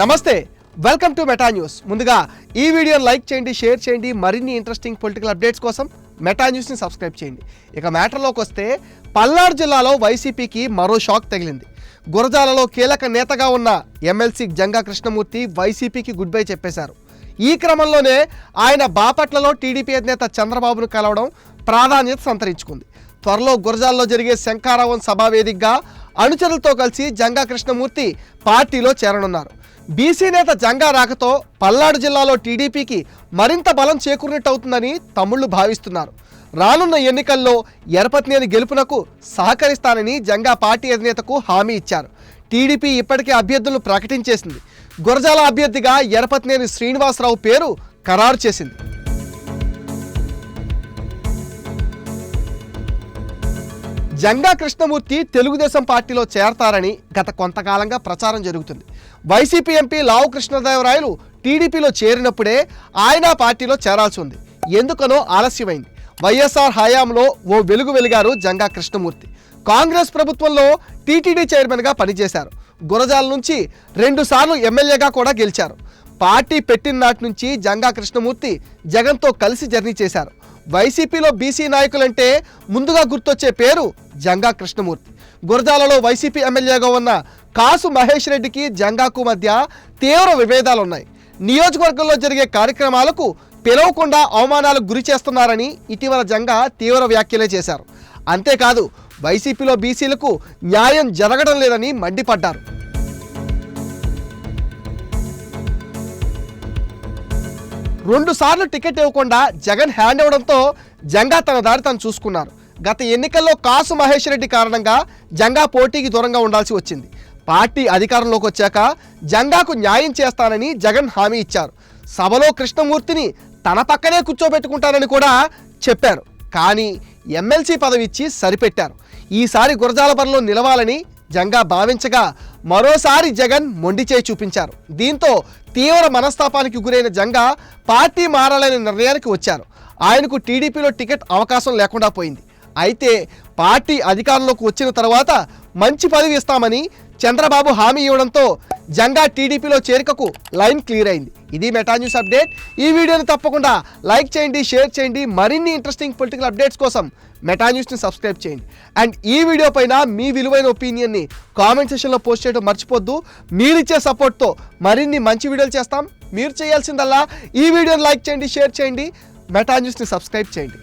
నమస్తే welcome to meta news. ముందుగా ఈ వీడియోని లైక్ చేయండి షేర్ చేయండి మరిన్ని ఇంట్రెస్టింగ్ పొలిటికల్ అప్డేట్స్ కోసం మెటా న్యూస్ని సబ్స్క్రైబ్ చేయండి. ఇక మ్యాటర్లోకి వస్తే పల్నాడు జిల్లాలో వైసీపీకి మరో షాక్ తగిలింది. గురజాలలో కీలక నేతగా ఉన్న ఎమ్మెల్సీ జంగా కృష్ణమూర్తి వైసీపీకి గుడ్ బై చెప్పేశారు. ఈ క్రమంలోనే ఆయన బాపట్లలో టీడీపీ అధినేత చంద్రబాబును కలవడం ప్రాధాన్యత సంతరించుకుంది. త్వరలో గురజాల్లో జరిగే శంకారావం సభావేదికగా అనుచరులతో కలిసి జంగా కృష్ణమూర్తి పార్టీలో చేరనున్నారు. బీసీ నేత జంగా రాకతో పల్నాడు జిల్లాలో టీడీపీకి మరింత బలం చేకూరినట్టవుతుందని తమ్ముళ్ళు భావిస్తున్నారు. రానున్న ఎన్నికల్లో ఎరపత్నేని గెలుపునకు సహకరిస్తానని జంగా పార్టీ అధినేతకు హామీ ఇచ్చారు. టీడీపీ ఇప్పటికే అభ్యర్థులను ప్రకటించేసింది. గురజాల అభ్యర్థిగా ఎరపత్నేని శ్రీనివాసరావు పేరు ఖరారు చేసింది. జంగా కృష్ణమూర్తి తెలుగుదేశం పార్టీలో చేరతారని గత కొంతకాలంగా ప్రచారం జరుగుతుంది. వైసీపీ ఎంపీ లావు కృష్ణదేవరాయలు టీడీపీలో చేరినప్పుడే ఆయన పార్టీలో చేరాల్సి ఉంది. ఎందుకనో ఆలస్యమైంది. వైఎస్ఆర్ హయాంలో ఓ వెలుగు వెలిగారు జంగా కృష్ణమూర్తి. కాంగ్రెస్ ప్రభుత్వంలో టీటీడీ చైర్మన్గా పనిచేశారు. గురజాల నుంచి రెండుసార్లు ఎమ్మెల్యేగా కూడా గెలిచారు. పార్టీ పెట్టిన నాటి నుంచి జంగా కృష్ణమూర్తి జగన్తో కలిసి జర్నీ చేశారు. వైసీపీలో బీసీ నాయకులంటే ముందుగా గుర్తొచ్చే పేరు జంగా కృష్ణమూర్తి. గురజాలలో వైసీపీ ఎమ్మెల్యేగా ఉన్న కాసు మహేష్ రెడ్డికి జంగాకు మధ్య తీవ్ర విభేదాలున్నాయి. నియోజకవర్గంలో జరిగే కార్యక్రమాలకు పిలవకుండా అవమానాలకు గురి చేస్తున్నారని ఇటీవల జంగా తీవ్ర వ్యాఖ్యలే చేశారు. అంతేకాదు వైసీపీలో బీసీలకు న్యాయం జరగడం లేదని మండిపడ్డారు. రెండు సార్లు టికెట్ ఇవ్వకుండా జగన్ హ్యాండ్ ఇవ్వడంతో జంగా తన దారి తను చూసుకున్నారు. గత ఎన్నికల్లో కాసు మహేష్ రెడ్డి కారణంగా జంగా పోటీకి దూరంగా ఉండాల్సి వచ్చింది. పార్టీ అధికారంలోకి వచ్చాక జంగాకు న్యాయం చేస్తానని జగన్ హామీ ఇచ్చారు. సభలో కృష్ణమూర్తిని తన పక్కనే కూర్చోబెట్టుకుంటానని కూడా చెప్పారు. కానీ ఎమ్మెల్సీ పదవి ఇచ్చి సరిపెట్టారు. ఈసారి గురజాలబరలో నిలవాలని జంగా భావించగా మరోసారి జగన్ మొండి చేయి చూపించారు. దీంతో తీవ్ర మనస్తాపానికి గురైన జంగా పార్టీ మారాలనే నిర్ణయానికి వచ్చారు. ఆయనకు టీడీపీలో టికెట్ అవకాశం లేకుండా పోయింది. అయితే పార్టీ అధికారంలోకి వచ్చిన తర్వాత మంచి పదవి ఇస్తామని చంద్రబాబు హామీ ఇవ్వడంతో జంగా టీడీపీలో చేరికకు లైన్ క్లియర్ అయింది. ఇది మెటా న్యూస్ అప్డేట్. ఈ వీడియోని తప్పకుండా లైక్ చేయండి షేర్ చేయండి. మరిన్ని ఇంట్రెస్టింగ్ పొలిటికల్ అప్డేట్స్ కోసం మెటా న్యూస్ని సబ్స్క్రైబ్ చేయండి. అండ్ ఈ వీడియో పైన మీ విలువైన ఒపీనియన్ని కామెంట్ సెషన్లో పోస్ట్ చేయడం మర్చిపోద్దు. మీరిచ్చే సపోర్ట్తో మరిన్ని మంచి వీడియోలు చేస్తాం. మీరు చేయాల్సిందల్లా ఈ వీడియోని లైక్ చేయండి షేర్ చేయండి. మెటా న్యూస్ని సబ్స్క్రైబ్ చేయండి.